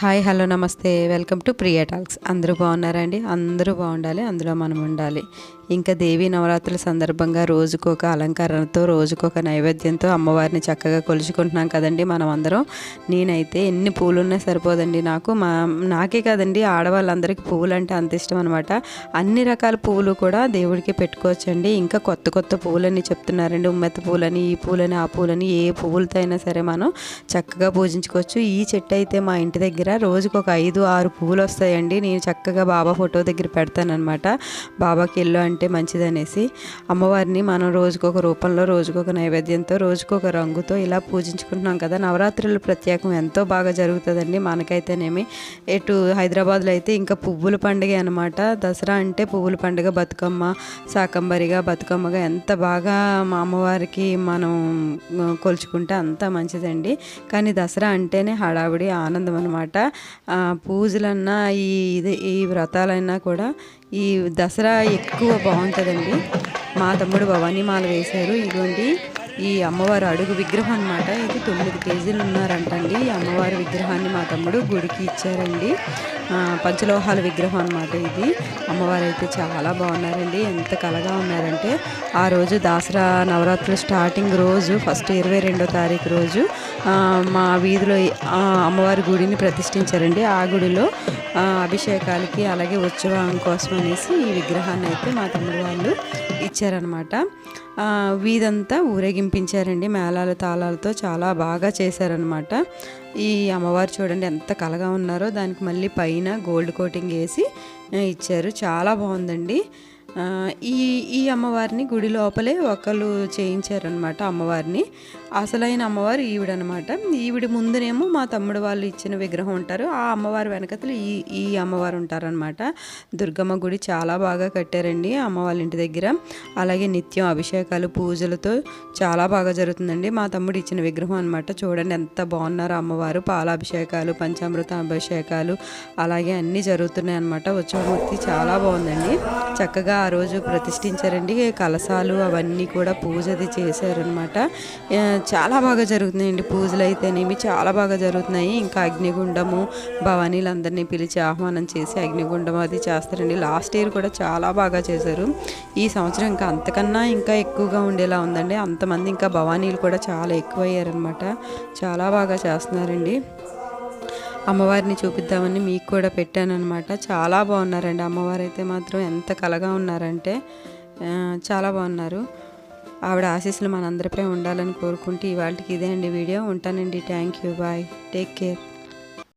Hi hello namaste. Welcome to Priya talks. అందరూ బాగున్నారండి అందరూ బాగుండాలి అందులో మనం ఉండాలి. ఇంకా దేవి నవరాత్రుల సందర్భంగా రోజుకొక అలంకరణతో రోజుకొక నైవేద్యంతో అమ్మవారిని చక్కగా కొలుచుకుంటున్నాం కదండి మనం అందరం నేనైతే ఎన్ని పూలు ఉన్నా సరిపోదండి నాకు. మా నాకే కదండి ఆడవాళ్ళందరికీ పువ్వులు అంటే అంత ఇష్టం అనమాట అన్ని రకాల పువ్వులు కూడా దేవుడికి పెట్టుకోవచ్చండి. ఇంకా కొత్త కొత్త పువ్వులని చెప్తున్నారండి. ఉమ్మెత్త పూలని ఈ పూలని ఆ పూలని ఏ పువ్వులతో అయినా సరే మనం చక్కగా పూజించుకోవచ్చు. ఈ చెట్టు అయితే మా ఇంటి దగ్గర రోజుకు ఒక ఐదు ఆరు పువ్వులు వస్తాయండి. నేను చక్కగా బాబా ఫోటో దగ్గర పెడతానమాట బాబాకి ఇల్లు అంటే మంచిదనేసి అమ్మవారిని మనం రోజుకొక రూపంలో రోజుకొక నైవేద్యంతో రోజుకొక రంగుతో ఇలా పూజించుకుంటున్నాం కదా. నవరాత్రులు ప్రత్యేకం ఎంతో బాగా జరుగుతుందండి మనకైతేనేమి. ఎటు హైదరాబాద్లో అయితే ఇంకా పువ్వుల పండుగ అనమాట దసరా అంటే పువ్వుల పండుగ బతుకమ్మ శాకంబరిగా బతుకమ్మగా ఎంత బాగా మా అమ్మవారికి మనం కొలుచుకుంటే అంత మంచిదండి. కానీ దసరా అంటేనే హడావిడి ఆనందం అనమాట పూజలన్నా ఈ ఇది ఈ వ్రతాలైనా కూడా ఈ దసరా ఎక్కువ బాగుంటుందండి. మా తమ్ముడు భవానీ మాల వేశారు. ఇటువంటి ఈ అమ్మవారు అడుగు విగ్రహం అనమాట ఇది తొమ్మిది కేజీలు ఉన్నారంటండి. ఈ అమ్మవారి విగ్రహాన్ని మా తమ్ముడు గుడికి ఇచ్చారండి. పంచలోహాల విగ్రహం అనమాట ఇది. అమ్మవారు అయితే చాలా బాగున్నారండి. ఎంత కలగా ఉన్నారంటే ఆ రోజు దసరా నవరాత్రులు స్టార్టింగ్ రోజు ఫస్ట్ ఇరవై రెండో తారీఖు రోజు మా వీధిలో అమ్మవారి గుడిని ప్రతిష్ఠించారండి. ఆ గుడిలో అభిషేకాలకి అలాగే ఉత్సవం కోసం అనేసి ఈ విగ్రహాన్ని అయితే మా తమ్ముడు వాళ్ళు ఇచ్చారనమాట వీధంతా ఊరేగింపించారండి. మేళాల తాళాలతో చాలా బాగా చేశారనమాట ఈ అమ్మవారు చూడండి ఎంత కలగా ఉన్నారో దానికి మళ్ళీ పైన గోల్డ్ కోటింగ్ వేసి ఇచ్చారు. చాలా బాగుందండి. ఈ ఈ అమ్మవారిని గుడి లోపలే ఒకళ్ళు చేయించారనమాట అమ్మవారిని. అసలైన అమ్మవారు ఈవిడనమాట. ఈవిడ ముందునేమో మా తమ్ముడు వాళ్ళు ఇచ్చిన విగ్రహం ఉంటారు. ఆ అమ్మవారి వెనకతలు ఈ ఈ అమ్మవారు ఉంటారనమాట. దుర్గమ్మ గుడి చాలా బాగా కట్టారండి అమ్మ వాళ్ళ ఇంటి దగ్గర. అలాగే నిత్యం అభిషేకాలు పూజలతో చాలా బాగా జరుగుతుందండి. మా తమ్ముడు ఇచ్చిన విగ్రహం అనమాట. చూడండి ఎంత బాగున్నారో అమ్మవారు. పాలాభిషేకాలు పంచామృత అభిషేకాలు అలాగే అన్నీ జరుగుతున్నాయి అనమాట. ఉత్సవమూర్తి చాలా బాగుందండి. చక్కగా ఆ రోజు ప్రతిష్ఠించారండి. కలసాలు అవన్నీ కూడా పూజది చేశారనమాట. చాలా బాగా జరుగుతున్నాయండి. పూజలు అయితేనేమి చాలా బాగా జరుగుతున్నాయి. ఇంకా అగ్నిగుండము భవానీలందరినీ పిలిచి ఆహ్వానం చేసి అగ్నిగుండం అది చేస్తారండి. లాస్ట్ ఇయర్ కూడా చాలా బాగా చేశారు. ఈ సంవత్సరం ఇంకా అంతకన్నా ఇంకా ఎక్కువగా ఉండేలా ఉందండి. అంతమంది ఇంకా భవానీలు కూడా చాలా ఎక్కువయ్యారనమాట చాలా బాగా చేస్తున్నారండి. అమ్మవారిని చూపిద్దామని మీకు కూడా పెట్టాను అనమాట చాలా బాగున్నారండి. అమ్మవారు అయితే మాత్రం ఎంత కలగా ఉన్నారంటే చాలా బాగున్నారు. ఆవిడ ఆశీస్సులు మనందరిపై ఉండాలని కోరుకుంటూ ఇవాళకి ఇదే అండి వీడియో. ఉంటానండి. Thank you bye take care